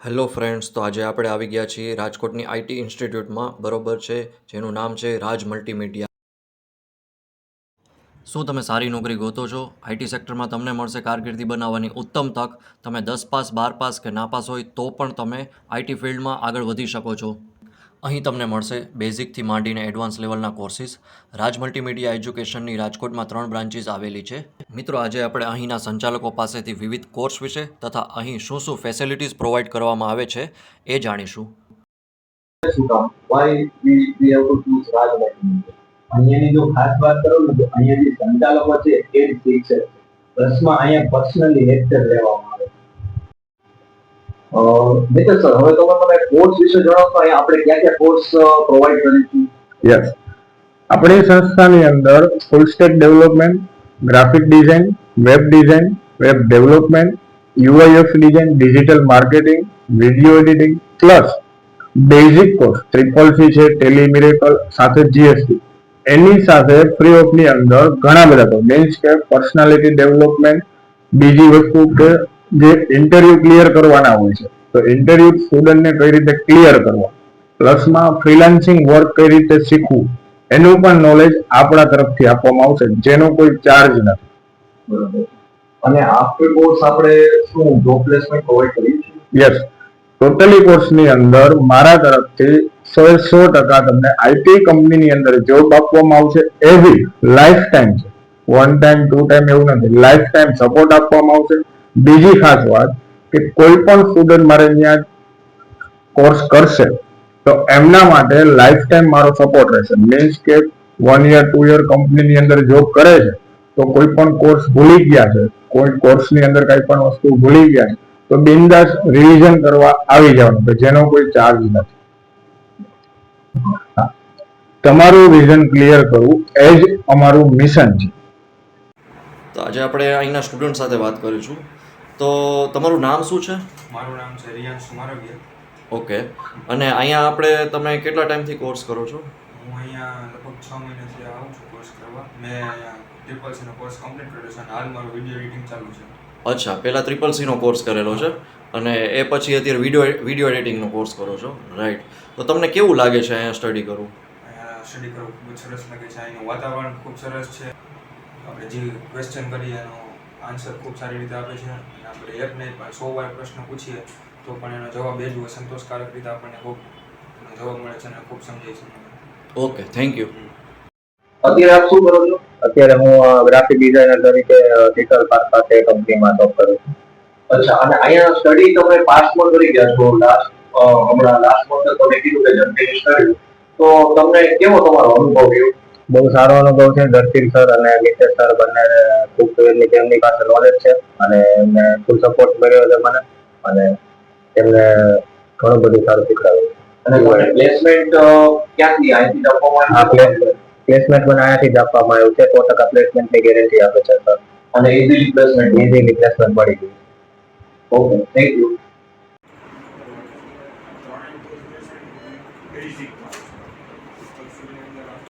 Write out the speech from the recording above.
Hello friends, તો આજે આપણે આવી ગયા છીએ રાજકોટની આઈટી ઇન્સ્ટિટ્યૂટમાં. બરોબર છે, જેનું નામ છે રાજ મલ્ટીમીડિયા. શું તમે સારી નોકરી ગોતો છો? આઈટી સેક્ટરમાં તમને મળશે કારકિર્દી બનાવવાની ઉત્તમ તક. તમે દસ પાસ, બાર પાસ કે નાપાસ હોય તો પણ તમે આઈટી ફિલ્ડમાં આગળ વધી શકો છો. અહીં તમને મળશે બેઝિકથી માંડીને એડવાન્સ લેવલના કોર્સિસ. રાજ મલ્ટીમીડિયા એજ્યુકેશનની રાજકોટમાં ત્રણ બ્રાન્ચીસ આવેલી છે. મિત્રો, આજે આપણે અહીંના સંચાલકો પાસેથી વિવિધ કોર્સ વિશે તથા અહીં શું શું ફેસિલિટીઝ પ્રોવાઈડ કરવામાં આવે છે એ જાણીશું. અહીંયાની જો ખાસ વાત કરું ને અહીંયા જે સંચાલકો છે એ જ શિક્ષક પ્લસમાં અહીંયા પર્સનલી લેક્ચર લેવામાં આવે મિત્ર સર, હવે તમે મને કોર્સ વિશે જણાવો અહીંયા આપણે ક્યાં ક્યાં કોર્સ પ્રોવાઈડ કરીશું યસ આપણી સંસ્થાની અંદર full stack development graphic design web design web development UIF design digital marketing video editing plus basic course triple C છે ટેલી મિરેકલ સાથે જીએસટી એની સાથે ફ્રી ઓફની અંદર ઘણા બધા કોર્સ મીન્સ કે પર્સનાલિટી ડેવલપમેન્ટ બીજી વસ્તુ કે જે ઇન્ટરવ્યુ ક્લિયર કરવાના હોય છે. તો ઇન્ટરવ્યુ સ્ટુડન્ટને કઈ રીતે ક્લિયર કરવા? પ્લસમાં ફ્રીલાન્સિંગ વર્ક કઈ રીતે શીખવું? એનું પણ નોલેજ આપણા તરફથી આપવામાં આવશે જેનો કોઈ ચાર્જ નથી. બરોબર. અને આફ્ટર કોર્સ આપણે શું જોબ પ્લેસમેન્ટ પ્રોવાઈડ કરીએ છીએ? યસ ટોટલી કોર્સની અંદર મારા તરફથી સો સો ટકા તમને આઈટી કંપનીની અંદર જોબ આપવામાં આવશે એવી લાઈફ ટાઈમ છે. વન ટાઈમ ટુ ટાઈમ એવું નથી. લાઈફ ટાઈમ સપોર્ટ આપવામાં આવશે. બીજી ખાસ વાત કે કોઈ પણ સ્ટુડન્ટ મારે ત્યાં કોર્સ કરશે, તો એમના માટે લાઈફ ટાઈમ મારો સપોર્ટ રહેશે. મીન્સ કે વન યર ટુ યર કંપનીની અંદર જોબ કરે છે, તો કોઈ પણ કોર્સ ભૂલી ગયા છે, કોઈ કોર્સની અંદર કઈ પણ વસ્તુ ભૂલી ગયા છે, તો બિંદાસ રિવિઝન કરવા આવી જવાનું કે જેનો કોઈ ચાર્જ નથી. તમારું વિઝન ક્લિયર કરવું એ જ અમારું મિશન છે. તો આજે આપણે અહીંના સ્ટુડન્ટ સાથે વાત કરીશું. તો તમારું નામ શું છે? મારું નામ છે રિયાંશ સુમારવિયા. ઓકે. અને અહીંયા આપણે તમે કેટલા ટાઈમથી કોર્સ કરો છો? હું અહીંયા લગભગ છ મહિનાથી આવું છું કોર્સ કરવા. મેં અહીંયા ટ્રિપલ સીનો કોર્સ કમ્પ્લીટ કર્યો છે અને હાલ મારું વીડિયો એડિટિંગ ચાલુ છે. અચ્છા પહેલાં ટ્રિપલ સીનો કોર્સ કરેલો છે અને એ પછી અત્યારે વીડિયો વીડિયો એડિટિંગનો કોર્સ કરો છો. રાઈટ તો તમને કેવું લાગે છે અહીંયા સ્ટડી કરવું? અહીંયા સ્ટડી કરવું ખૂબ સરસ લાગે છે. અહીંનું વાતાવરણ ખૂબ સરસ છે. આપણે જે ક્વેશ્ચન કરીએ એનો આન્સર ખૂબ સારી રીતે આપે છે અને આપણે એક નહીં સો વાર પ્રશ્ન પૂછીએ તો પણ એનો જવાબ એ જ હોય સંતોષકારક રીતે આપણને ખૂબ જવાબ મળે છે અને ખૂબ સમજાય છે. ઓકે થેન્ક યુ અત્યારે આપ શું કરો છો? અત્યારે હું ગ્રાફિક ડિઝાઇનર તરીકે ડિજિટલ પાર્ક પાસે કંપનીમાં જોબ કરું છું. અચ્છા અને અહીંયા સ્ટડી તમે પાસ પણ કરી ગયા છો લાસ્ટ હમણાં લાસ્ટ મંથ તમે કીધું કે જર્નલિસ્ટ કર્યું. તો તમને કેવો તમારો અનુભવ રહ્યો? બહુ સારો અનુભવ છે. ધરતી સર અને નીતેશ સર બંને ખૂબ તેમની પાસે નોલેજ છે અને એમને ફૂલ સપોર્ટ મળ્યો છે મને અને એમને ઘણું બધું સારું શીખવાડ્યું અને પ્લેસમેન્ટ ક્યાંથી અહીંથી આપવામાં આ પ્લેસમેન્ટ મને અહીંયાથી જ આપવામાં આવ્યું છે. સો ટકા પ્લેસમેન્ટની ગેરંટી આપે છે સર. અને ઇઝીલી પ્લેસમેન્ટ ઇઝીલી પ્લેસમેન્ટ મળી ગયું. Okay thank you